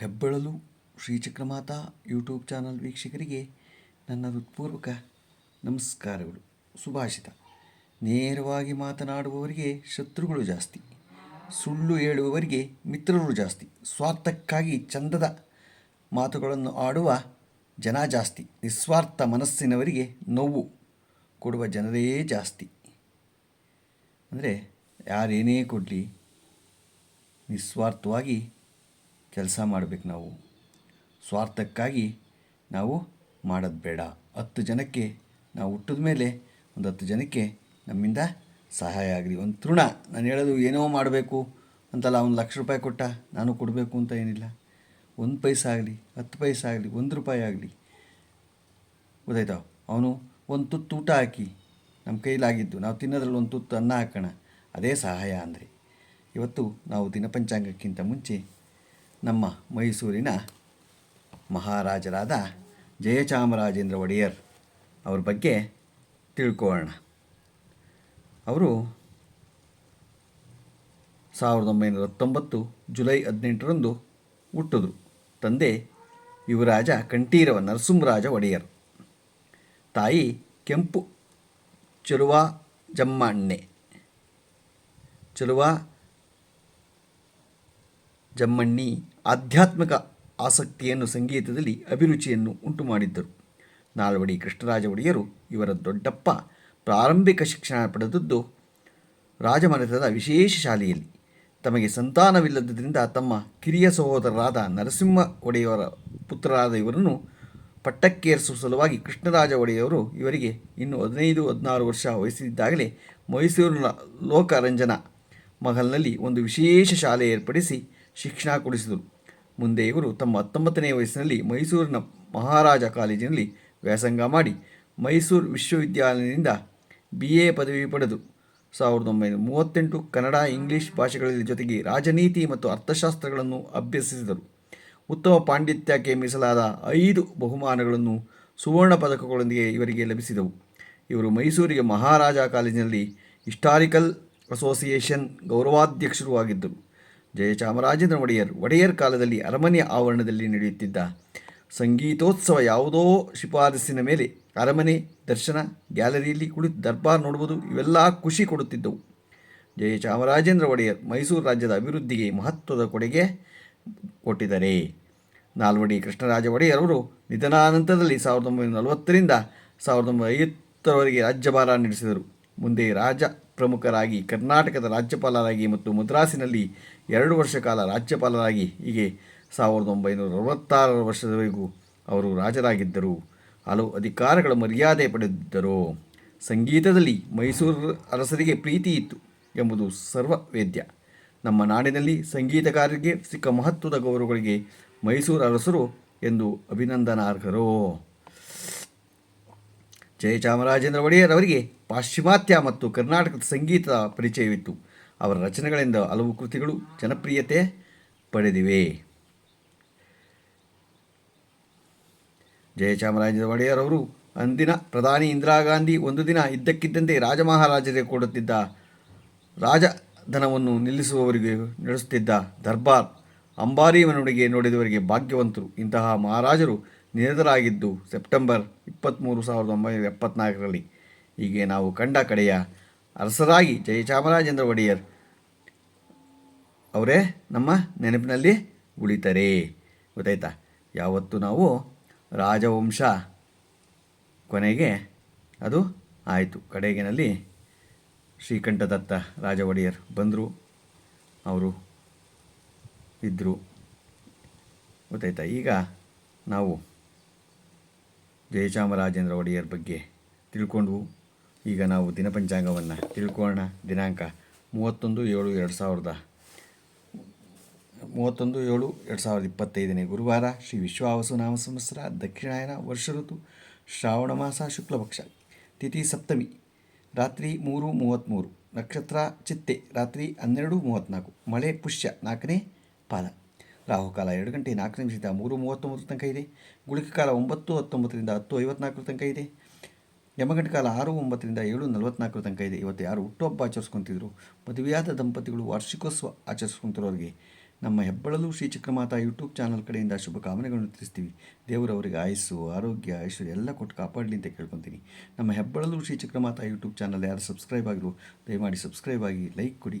ಹೆಬ್ಬೆಳಲು ಶ್ರೀಚಕ್ರಮಾತಾ YouTube channel ವೀಕ್ಷಕರಿಗೆ ನನ್ನ ಹೃತ್ಪೂರ್ವಕ ನಮಸ್ಕಾರಗಳು. ಸುಭಾಷಿತ. ನೇರವಾಗಿ ಮಾತನಾಡುವವರಿಗೆ ಶತ್ರುಗಳು ಜಾಸ್ತಿ. ಸುಳ್ಳು ಹೇಳುವವರಿಗೆ ಮಿತ್ರರು ಜಾಸ್ತಿ. ಸ್ವಾರ್ಥಕ್ಕಾಗಿ ಚಂದದ ಮಾತುಗಳನ್ನು ಆಡುವ ಜನ ಜಾಸ್ತಿ. ನಿಸ್ವಾರ್ಥ ಮನಸ್ಸಿನವರಿಗೆ ನೋವು ಕೊಡುವ ಜನರೇ ಜಾಸ್ತಿ. ಅಂದರೆ ಯಾರೇನೇ ಕೊಡಲಿ, ನಿಸ್ವಾರ್ಥವಾಗಿ ಕೆಲಸ ಮಾಡಬೇಕು ನಾವು. ಸ್ವಾರ್ಥಕ್ಕಾಗಿ ನಾವು ಮಾಡೋದು ಬೇಡ. ಹತ್ತು ಜನಕ್ಕೆ ನಾವು ಹುಟ್ಟಿದ ಮೇಲೆ ಒಂದು ಹತ್ತು ಜನಕ್ಕೆ ನಮ್ಮಿಂದ ಸಹಾಯ ಆಗಲಿ. ಒಂದು ತೃಣ, ನಾನು ಹೇಳೋದು ಏನೋ ಮಾಡಬೇಕು ಅಂತಲ್ಲ, ಒಂದು ಲಕ್ಷ ರೂಪಾಯಿ ಕೊಟ್ಟ ನಾನು ಕೊಡಬೇಕು ಅಂತ ಏನಿಲ್ಲ. ಒಂದು ಪೈಸೆ ಆಗಲಿ, ಹತ್ತು ಪೈಸೆ ಆಗಲಿ, ಒಂದು ರೂಪಾಯಿ ಆಗಲಿ. ಗೊತ್ತಾಯ್ತಾ? ಅವನು ಒಂದು ತುತ್ತು ಊಟ ಹಾಕಿ ನಮ್ಮ ಕೈಲಾಗಿದ್ದು ನಾವು ತಿನ್ನೋದ್ರಲ್ಲಿ ಒಂದು ತುತ್ತು ಅನ್ನ ಹಾಕೋಣ. ಅದೇ ಸಹಾಯ ಅಂದರೆ. ಇವತ್ತು ನಾವು ದಿನಪಂಚಾಂಗಕ್ಕಿಂತ ಮುಂಚೆ ನಮ್ಮ ಮೈಸೂರಿನ ಮಹಾರಾಜರಾದ ಜಯಚಾಮರಾಜೇಂದ್ರ ಒಡೆಯರ್ ಅವ್ರ ಬಗ್ಗೆ ತಿಳ್ಕೊಳ್ಳೋಣ. ಅವರು ಸಾವಿರದ ಒಂಬೈನೂರ ಹತ್ತೊಂಬತ್ತು ಜುಲೈ ಹದಿನೆಂಟರಂದು ಹುಟ್ಟಿದ್ರು. ತಂದೆ ಯುವರಾಜ ಕಂಠೀರವ ನರಸಿಂಹರಾಜ ಒಡೆಯರ್. ತಾಯಿ ಕೆಂಪು ಚಲುವ ಜಮ್ಮಣ್ಣೆ ಚಲುವ ಜಮ್ಮಣ್ಣಿ ಆಧ್ಯಾತ್ಮಿಕ ಆಸಕ್ತಿಯನ್ನು ಸಂಗೀತದಲ್ಲಿ ಅಭಿರುಚಿಯನ್ನು ಉಂಟು ಮಾಡಿದ್ದರು ನಾಲ್ವಡಿ ಕೃಷ್ಣರಾಜ ಒಡೆಯರು ಇವರ ದೊಡ್ಡಪ್ಪ ಪ್ರಾರಂಭಿಕ ಶಿಕ್ಷಣ ಪಡೆದದ್ದು ರಾಜಮನೆತದ ವಿಶೇಷ ಶಾಲೆಯಲ್ಲಿ. ತಮಗೆ ಸಂತಾನವಿಲ್ಲದ್ದರಿಂದ ತಮ್ಮ ಕಿರಿಯ ಸಹೋದರರಾದ ನರಸಿಂಹ ಒಡೆಯವರ ಪುತ್ರರಾದ ಇವರನ್ನು ಪಟ್ಟಕ್ಕೇರಿಸುವ ಸಲುವಾಗಿ ಕೃಷ್ಣರಾಜ ಒಡೆಯವರು ಇವರಿಗೆ ಇನ್ನು ಹದಿನೈದು, ಹದಿನಾರು ವರ್ಷ ವಯಸ್ಸಿದ್ದಾಗಲೇ ಮೈಸೂರಿನ ಲೋಕರಂಜನ ಮಹಲ್ನಲ್ಲಿ ಒಂದು ವಿಶೇಷ ಶಾಲೆ ಏರ್ಪಡಿಸಿ ಶಿಕ್ಷಣ ಕೊಡಿಸಿದರು ಮುಂದೆ ಇವರು ತಮ್ಮ ಹತ್ತೊಂಬತ್ತನೇ ವಯಸ್ಸಿನಲ್ಲಿ ಮೈಸೂರಿನ ಮಹಾರಾಜ ಕಾಲೇಜಿನಲ್ಲಿ ವ್ಯಾಸಂಗ ಮಾಡಿ ಮೈಸೂರು ವಿಶ್ವವಿದ್ಯಾಲಯದಿಂದ ಬಿ ಎ ಪದವಿ ಪಡೆದು ಸಾವಿರದ ಒಂಬೈನೂರ ಮೂವತ್ತೆಂಟು ಕನ್ನಡ, ಇಂಗ್ಲಿಷ್ ಭಾಷೆಗಳಲ್ಲಿ ಜೊತೆಗೆ ರಾಜನೀತಿ ಮತ್ತು ಅರ್ಥಶಾಸ್ತ್ರಗಳನ್ನು ಅಭ್ಯಸಿಸಿದರು. ಉತ್ತಮ ಪಾಂಡಿತ್ಯಕ್ಕೆ ಮೀಸಲಾದ ಐದು ಬಹುಮಾನಗಳನ್ನು ಸುವರ್ಣ ಪದಕಗಳೊಂದಿಗೆ ಇವರಿಗೆ ಲಭಿಸಿದವು. ಇವರು ಮೈಸೂರಿಗೆ ಮಹಾರಾಜ ಕಾಲೇಜಿನಲ್ಲಿ ಹಿಸ್ಟಾರಿಕಲ್ ಅಸೋಸಿಯೇಷನ್ ಗೌರವಾಧ್ಯಕ್ಷರೂ ಆಗಿದ್ದರು. ಜಯಚಾಮರಾಜೇಂದ್ರ ಒಡೆಯರ್ ಒಡೆಯರ್ ಕಾಲದಲ್ಲಿ ಅರಮನೆಯ ಆವರಣದಲ್ಲಿ ನಡೆಯುತ್ತಿದ್ದ ಸಂಗೀತೋತ್ಸವ ಯಾವುದೋ ಶಿಫಾರಸಿನ ಮೇಲೆ ಅರಮನೆ ದರ್ಶನ ಗ್ಯಾಲರಿಯಲ್ಲಿ ಕುಳಿತು ದರ್ಬಾರ್ ನೋಡುವುದು ಇವೆಲ್ಲ ಖುಷಿ ಕೊಡುತ್ತಿದ್ದವು. ಜಯಚಾಮರಾಜೇಂದ್ರ ಒಡೆಯರ್ ಮೈಸೂರು ರಾಜ್ಯದ ಅಭಿವೃದ್ಧಿಗೆ ಮಹತ್ವದ ಕೊಡುಗೆ ಕೊಟ್ಟಿದ್ದಾರೆ. ನಾಲ್ವಡಿ ಕೃಷ್ಣರಾಜ ಒಡೆಯರ್ ಅವರು ನಿಧನಾನಂತರದಲ್ಲಿ ಸಾವಿರದ ಒಂಬೈನೂರ ನಲವತ್ತರಿಂದ ಸಾವಿರದ ಒಂಬೈನೂರ ಐವತ್ತರವರೆಗೆ ರಾಜ್ಯಭಾರ ನಡೆಸಿದರು. ಮುಂದೆ ರಾಜ ಪ್ರಮುಖರಾಗಿ ಕರ್ನಾಟಕದ ರಾಜ್ಯಪಾಲರಾಗಿ ಮತ್ತು ಮದ್ರಾಸಿನಲ್ಲಿ ಎರಡು ವರ್ಷ ಕಾಲ ರಾಜ್ಯಪಾಲರಾಗಿ, ಹೀಗೆ ಸಾವಿರದ ಒಂಬೈನೂರ ಅರವತ್ತಾರರ ವರ್ಷದವರೆಗೂ ಅವರು ರಾಜರಾಗಿದ್ದರು. ಹಲವು ಅಧಿಕಾರಗಳ ಮರ್ಯಾದೆ ಪಡೆದಿದ್ದರು. ಸಂಗೀತದಲ್ಲಿ ಮೈಸೂರು ಅರಸರಿಗೆ ಪ್ರೀತಿ ಇತ್ತು ಎಂಬುದು ಸರ್ವವೇದ್ಯ. ನಮ್ಮ ನಾಡಿನಲ್ಲಿ ಸಂಗೀತಗಾರರಿಗೆ ಸಿಕ್ಕ ಮಹತ್ವದ ಗೌರವಗಳಿಗೆ ಮೈಸೂರು ಅರಸರು ಎಂದು ಅಭಿನಂದನಾರ್ಹರು. ಜಯಚಾಮರಾಜೇಂದ್ರ ಒಡೆಯರ್ ಅವರಿಗೆ ಪಾಶ್ಚಿಮಾತ್ಯ ಮತ್ತು ಕರ್ನಾಟಕದ ಸಂಗೀತದ ಪರಿಚಯವಿತ್ತು. ಅವರ ರಚನೆಗಳಿಂದ ಹಲವು ಕೃತಿಗಳು ಜನಪ್ರಿಯತೆ ಪಡೆದಿವೆ. ಜಯಚಾಮರಾಜೇಂದ್ರ ಒಡೆಯರ್ ಅವರು ಅಂದಿನ ಪ್ರಧಾನಿ ಇಂದಿರಾ ಗಾಂಧಿ ಒಂದು ದಿನ ಇದ್ದಕ್ಕಿದ್ದಂತೆ ರಾಜಮಹಾರಾಜರಿಗೆ ಕೊಡುತ್ತಿದ್ದ ರಾಜಧನವನ್ನು ನಿಲ್ಲಿಸುವವರಿಗೆ ನಡೆಸುತ್ತಿದ್ದ ದರ್ಬಾರ್ ಅಂಬಾರಿ ನೋಡಿದವರಿಗೆ ಭಾಗ್ಯವಂತರು. ಇಂತಹ ಮಹಾರಾಜರು ನಿರತರಾಗಿದ್ದು ಸೆಪ್ಟೆಂಬರ್ ಇಪ್ಪತ್ತ್ಮೂರು ಸಾವಿರದ ಒಂಬೈನೂರ ಎಪ್ಪತ್ನಾಲ್ಕರಲ್ಲಿ. ಹೀಗೆ ನಾವು ಕಂಡ ಕಡೆಯ ಅರಸರಾಗಿ ಜಯಚಾಮರಾಜೇಂದ್ರ ಒಡೆಯರ್ ಅವರೇ ನಮ್ಮ ನೆನಪಿನಲ್ಲಿ ಉಳಿತಾರೆ. ಗೊತ್ತಾಯ್ತಾ? ಯಾವತ್ತು ನಾವು ರಾಜವಂಶ ಕೊನೆಗೆ ಅದು ಆಯಿತು. ಕಡೆಗಿನಲ್ಲಿ ಶ್ರೀಕಂಠದತ್ತ ರಾಜ ಒಡೆಯರ್ ಬಂದರು. ಅವರು ಇದ್ದರು ಗೊತ್ತಾಯ್ತಾ? ಈಗ ನಾವು ಜಯಚಾಮರಾಜೇಂದ್ರ ಒಡೆಯರ್ ಬಗ್ಗೆ ತಿಳ್ಕೊಂಡ್ವು ಈಗ ನಾವು ದಿನಪಂಚಾಂಗವನ್ನು ತಿಳ್ಕೊಳ್ಳೋಣ. ದಿನಾಂಕ ಮೂವತ್ತೊಂದು ಏಳು ಎರಡು ಸಾವಿರದ ಮೂವತ್ತೊಂದು ಏಳು ಎರಡು ಸಾವಿರದ ಇಪ್ಪತ್ತೈದನೇ ಗುರುವಾರ ಶ್ರೀ ವಿಶ್ವಾವಸು ನಾಮ ಸಂವತ್ಸರ ದಕ್ಷಿಣಾಯನ ವರ್ಷ ಋತು ಶ್ರಾವಣ ಮಾಸ ಶುಕ್ಲಪಕ್ಷ ತಿಥಿ ಸಪ್ತಮಿ ರಾತ್ರಿ ಮೂರು ಮೂವತ್ತ್ಮೂರು ನಕ್ಷತ್ರ ಚಿತ್ತೆ ರಾತ್ರಿ ಹನ್ನೆರಡು ಮೂವತ್ತ್ನಾಲ್ಕು ಮಳೆ ಪುಷ್ಯ ನಾಲ್ಕನೇ ಪಾದ. ರಾಹುಕಾಲ ಎರಡು ಗಂಟೆ ನಾಲ್ಕು ನಿಮಿಷದಿಂದ ಮೂರು ಮೂವತ್ತೊಂಬತ್ತರ ತನಕ ಇದೆ. ಗುಳಿಕ ಕಾಲ ಒಂಬತ್ತು ಹತ್ತೊಂಬತ್ತರಿಂದ ಹತ್ತು ಐವತ್ನಾಲ್ಕರ ತನಕ ಇದೆ. ಯಮಗಂಟ ಕಾಲ ಆರು ಒಂಬತ್ತರಿಂದ ಏಳು ನಲವತ್ನಾಲ್ಕರ ತನಕ ಇದೆ. ಇವತ್ತು ಯಾರು ಹುಟ್ಟುಹಬ್ಬ ಆಚರಿಸ್ಕೊತಿದ್ರು? ಮದುವೆಯಾದ ದಂಪತಿಗಳು ವಾರ್ಷಿಕೋತ್ಸವ ಆಚರಿಸ್ಕೊಂತಿರೋರಿಗೆ ನಮ್ಮ ಹೆಬ್ಬಳಲು ಶ್ರೀ ಚಕ್ರಮಾತಾ ಯೂಟ್ಯೂಬ್ ಚಾನಲ್ ಕಡೆಯಿಂದ ಶುಭಕಾಮನೆಗಳನ್ನು ತಿಳಿಸ್ತೀವಿ. ದೇವರವರಿಗೆ ಆಯಸ್ಸು, ಆರೋಗ್ಯ, ಐಶ್ವರ್ಯ ಎಲ್ಲ ಕೊಟ್ಟು ಕಾಪಾಡಲಿ ಅಂತ ಕೇಳ್ಕೊತೀನಿ. ನಮ್ಮ ಹೆಬ್ಬಳಲು ಶ್ರೀ ಚಕ್ರಮಾತಾ ಯೂಟ್ಯೂಬ್ ಚಾನಲ್ ಯಾರು ಸಬ್ಸ್ಕ್ರೈಬ್ ಆಗಿರೋ ದಯಮಾಡಿ ಸಬ್ಸ್ಕ್ರೈಬ್ ಆಗಿ ಲೈಕ್ ಕೊಡಿ.